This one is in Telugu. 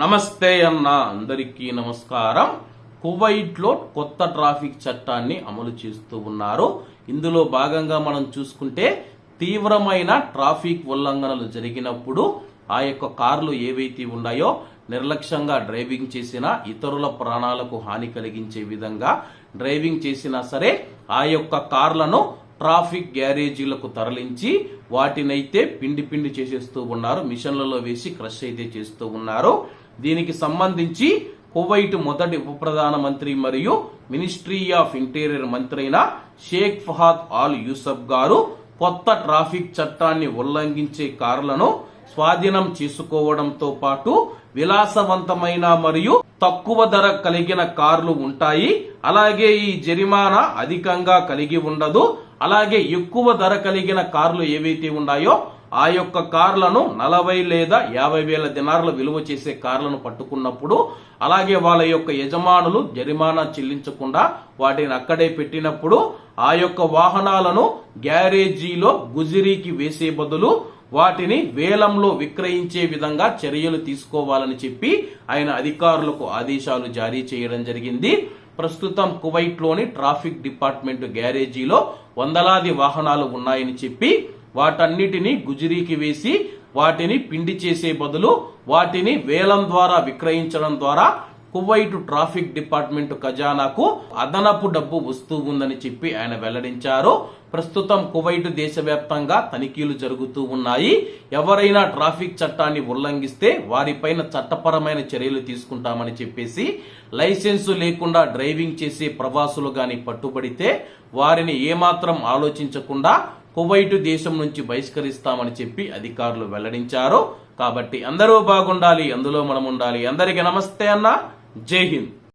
నమస్తే అన్న అందరికీ నమస్కారం. కువైట్లో కొత్త ట్రాఫిక్ చట్టాన్ని అమలు చేస్తూ ఉన్నారు. ఇందులో భాగంగా మనం చూసుకుంటే తీవ్రమైన ట్రాఫిక్ ఉల్లంఘనలు జరిగినప్పుడు ఆ యొక్క కార్లు ఏవైతే ఉన్నాయో నిర్లక్ష్యంగా డ్రైవింగ్ చేసినా ఇతరుల ప్రాణాలకు హాని కలిగించే విధంగా డ్రైవింగ్ చేసినా సరే ఆ యొక్క కార్లను ట్రాఫిక్ గ్యారేజీలకు తరలించి వాటినైతే పిండి పిండి చేసేస్తూ ఉన్నారు. మిషన్లలో వేసి క్రష్ అయితే చేస్తూ ఉన్నారు. దీనికి సంబంధించి కువైట్ మొదటి ఉప ప్రధానమంత్రి మరియు మినిస్ట్రీ ఆఫ్ ఇంటీరియర్ మంత్రి అయిన షేక్ ఫహాద్ ఆల్ యూసఫ్ గారు కొత్త ట్రాఫిక్ చట్టాన్ని ఉల్లంఘించే కార్లను స్వాధీనం చేసుకోవడంతో పాటు విలాసవంతమైన మరియు తక్కువ ధర కలిగిన కార్లు ఉంటాయి. అలాగే ఈ జరిమానా అధికంగా కలిగి ఉండదు. అలాగే ఎక్కువ ధర కలిగిన కార్లు ఏవైతే ఉన్నాయో ఆ యొక్క కార్లను నలభై లేదా యాభై వేల దినార్ల విలువ చేసే కార్లను పట్టుకున్నప్పుడు అలాగే వాళ్ళ యొక్క యజమానులు జరిమానా చెల్లించకుండా వాటిని అక్కడే పెట్టినప్పుడు ఆ యొక్క వాహనాలను గ్యారేజీలో గుజిరీకి వేసే బదులు వాటిని వేలంలో విక్రయించే విధంగా చర్యలు తీసుకోవాలని చెప్పి ఆయన అధికారులకు ఆదేశాలు జారీ చేయడం జరిగింది. ప్రస్తుతం కువైట్లోని ట్రాఫిక్ డిపార్ట్మెంట్ గ్యారేజీలో వందలాది వాహనాలు ఉన్నాయని చెప్పి వాటన్నిటిని గుజిరీకి వేసి వాటిని పిండి చేసే బదులు వాటిని వేలం ద్వారా విక్రయించడం ద్వారా కువైట్ ట్రాఫిక్ డిపార్ట్మెంట్ ఖజానాకు అదనపు డబ్బు వస్తూ ఉందని చెప్పి ఆయన వెల్లడించారు. ప్రస్తుతం కువైట్ దేశవ్యాప్తంగా తనిఖీలు జరుగుతూ ఉన్నాయి. ఎవరైనా ట్రాఫిక్ చట్టాన్ని ఉల్లంఘిస్తే వారిపైన చట్టపరమైన చర్యలు తీసుకుంటామని చెప్పేసి లైసెన్సు లేకుండా డ్రైవింగ్ చేసే ప్రవాసులు గాని పట్టుబడితే వారిని ఏమాత్రం ఆలోచించకుండా కువైటు దేశం నుంచి బహిష్కరిస్తామని చెప్పి అధికారులు వెల్లడించారు. కాబట్టి అందరూ బాగుండాలి అందులో మనం ఉండాలి అందరికీ నమస్తే అన్న. జై హింద్.